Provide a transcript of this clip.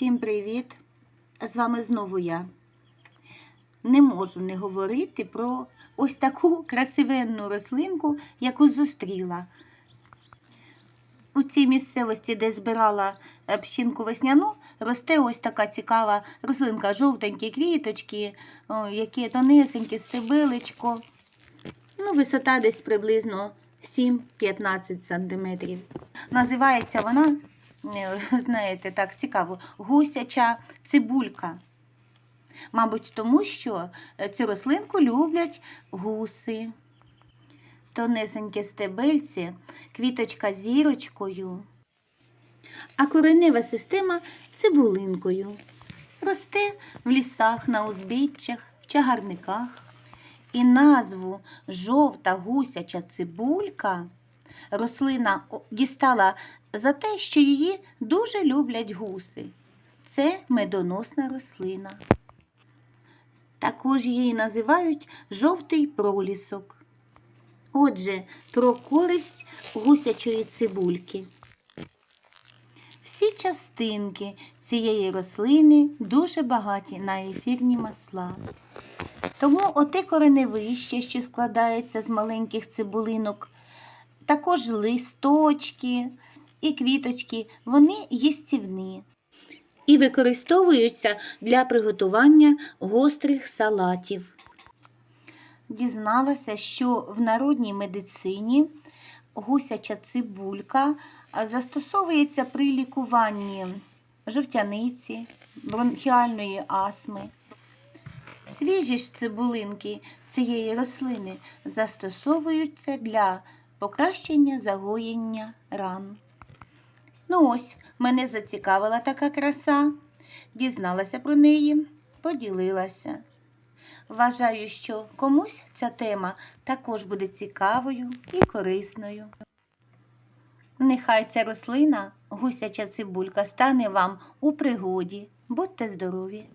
Всім привіт! З вами знову я. Не можу не говорити про ось таку красивенну рослинку, яку зустріла. У цій місцевості, де збирала е, пщинку весняну, росте ось така цікава рослинка, жовтенькі квіточки, о, які тонесенькі стебелечко. Ну, висота десь приблизно 7-15 сантиметрів. Називається вона, знаєте, так цікаво, гусяча цибулька. Мабуть, тому що е, цю рослинку люблять гуси. Тонесеньке стебельце, квіточка зірочкою, а коренева система цибулинкою. Росте в лісах, на узбіччях, в чагарниках. І назву жовта гусяча цибулька рослина дістала за те, що її дуже люблять гуси. Це медоносна рослина. Також її називають жовтий пролісок. Отже, про користь гусячої цибульки. Всі частинки цієї рослини дуже багаті на ефірні масла. Тому оте кореневище, що складається з маленьких цибулинок, також листочки і квіточки, вони їстівні і використовуються для приготування гострих салатів. Дізналася, що в народній медицині гусяча цибулька застосовується при лікуванні жовтяниці, бронхіальної астми. Свіжі ж цибулинки цієї рослини застосовуються для покращення загоєння ран. Ну ось, мене зацікавила така краса, дізналася про неї, поділилася. Вважаю, що комусь ця тема також буде цікавою і корисною. Нехай ця рослина, гусяча цибулька, стане вам у пригоді. Будьте здорові!